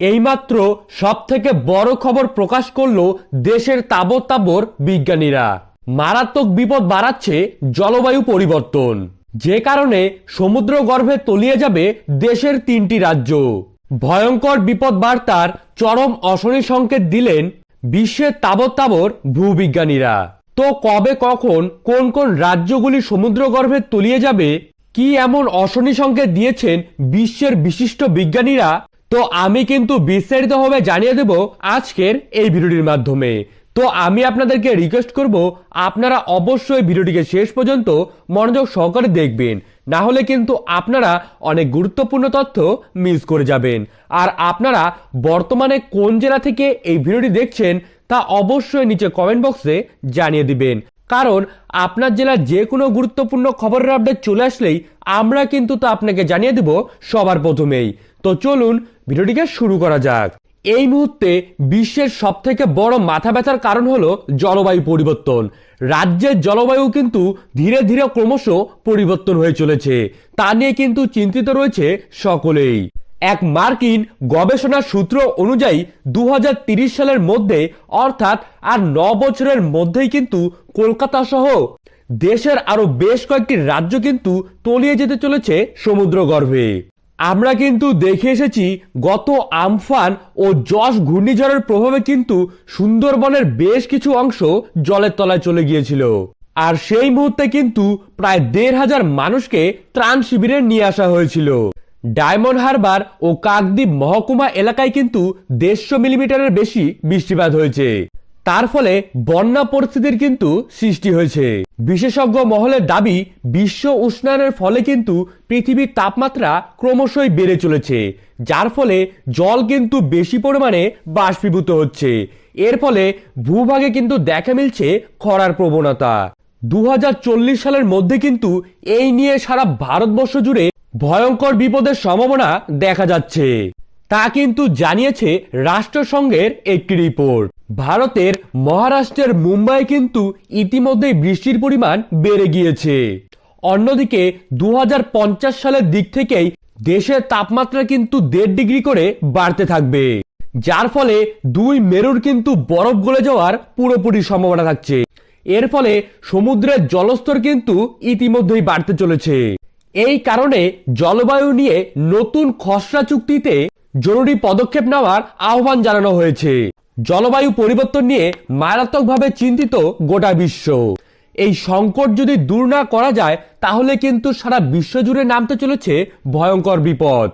এইমাত্র সব থেকে বড় খবর প্রকাশ করল দেশের তাবর তাবর বিজ্ঞানীরা। মারাত্মক বিপদ বাড়াচ্ছে জলবায়ু পরিবর্তন। যে কারণে সমুদ্র গর্ভে তলিয়ে যাবে দেশের তিনটি রাজ্য। ভয়ঙ্কর বিপদ বার্তার চরম অশনি সংকেত দিলেন বিশ্বের তাবর তাবর ভূবিজ্ঞানীরা। তো কবে কখন কোন কোন রাজ্যগুলি সমুদ্র গর্ভে তলিয়ে যাবে, কি এমন অশনি সংকেত দিয়েছেন বিশ্বের বিশিষ্ট বিজ্ঞানীরা? তো আমি কিন্তু বিস্তারিতভাবে জানিয়ে দেব আজকের এই ভিডিওটির মাধ্যমে। তো আমি আপনাদেরকে রিকোয়েস্ট করব, আপনারা অবশ্যই ভিডিওটিকে শেষ পর্যন্ত মনোযোগ সহকারে দেখবেন। না হলে কিন্তু আপনারা অনেক গুরুত্বপূর্ণ তথ্য মিস করে যাবেন। আর আপনারা বর্তমানে কোন জেলা থেকে এই ভিডিওটি দেখছেন তা অবশ্যই নিচে কমেন্ট বক্সে জানিয়ে দিবেন। কারণ আপনার জেলার যে কোনো গুরুত্বপূর্ণ খবরের আপডেট চলে আসলেই আমরা কিন্তু তা আপনাকে জানিয়ে দেব সবার প্রথমেই। তো চলুন ভিডিওটিকে শুরু করা যাক। এই মুহূর্তে বিশ্বের সব থেকে বড় মাথা ব্যথার কারণ হলো জলবায়ু পরিবর্তন। রাজ্যের জলবায়ু কিন্তু ধীরে ধীরে ক্রমশ পরিবর্তন হয়ে চলেছে। তা নিয়ে কিন্তু চিন্তিত রয়েছে সকলেই। এক মার্কিন গবেষণা সূত্র অনুযায়ী দু সালের মধ্যে, অর্থাৎ আর ন বছরের মধ্যেই কিন্তু কলকাতা সহ দেশের আরও বেশ কয়েকটি রাজ্য কিন্তু তলিয়ে যেতে চলেছে সমুদ্র গর্ভে আমরা কিন্তু দেখে এসেছি গত আমফান ও যশ ঘূর্ণিঝড়ের প্রভাবে কিন্তু সুন্দরবনের বেশ কিছু অংশ জলের তলায় চলে গিয়েছিল। আর সেই মুহূর্তে কিন্তু প্রায় দেড় হাজার মানুষকে ত্রাণ শিবিরে নিয়ে আসা হয়েছিল। ডায়মন্ড হারবার ও কাকদ্বীপ মহকুমা এলাকায় কিন্তু দেড়শো মিলিমিটারের বেশি বৃষ্টিপাত হয়েছে। তার ফলে বন্যা পরিস্থিতির কিন্তু সৃষ্টি হয়েছে। বিশেষজ্ঞ মহলের দাবি, বিশ্ব উষ্ণায়নের ফলে কিন্তু পৃথিবীর তাপমাত্রা ক্রমশই বেড়ে চলেছে, যার ফলে জল কিন্তু বেশি পরিমাণে বাষ্পীভূত হচ্ছে। এর ফলে ভূভাগে কিন্তু দেখা মিলছে খরার প্রবণতা। দু হাজার চল্লিশ সালের মধ্যে কিন্তু এই নিয়ে সারা ভারতবর্ষ জুড়ে ভয়ঙ্কর বিপদের সম্ভাবনা দেখা যাচ্ছে। তা কিন্তু জানিয়েছে রাষ্ট্রসংঘের একটি রিপোর্ট। ভারতের মহারাষ্ট্রের মুম্বাই কিন্তু ইতিমধ্যেই বৃষ্টির পরিমাণ বেড়ে গিয়েছে। অন্যদিকে দু হাজার পঞ্চাশ সালের দিক থেকেই দেশের তাপমাত্রা কিন্তু দেড় ডিগ্রি করে বাড়তে থাকবে। যার ফলে দুই মেরুর কিন্তু বরফ গলে যাওয়ার পুরোপুরি সম্ভাবনা থাকছে। এর ফলে সমুদ্রের জলস্তর কিন্তু ইতিমধ্যেই বাড়তে চলেছে। এই কারণে জলবায়ু নিয়ে নতুন খসড়া চুক্তিতে জরুরি পদক্ষেপ নেওয়ার আহ্বান জানানো হয়েছে। জলবায়ু পরিবর্তন নিয়ে মারাত্মকভাবে চিন্তিত গোটা বিশ্ব। এই সংকট যদি দূর না করা যায়, তাহলে কিন্তু সারা বিশ্ব জুড়ে নামতে চলেছে ভয়ঙ্কর বিপদ।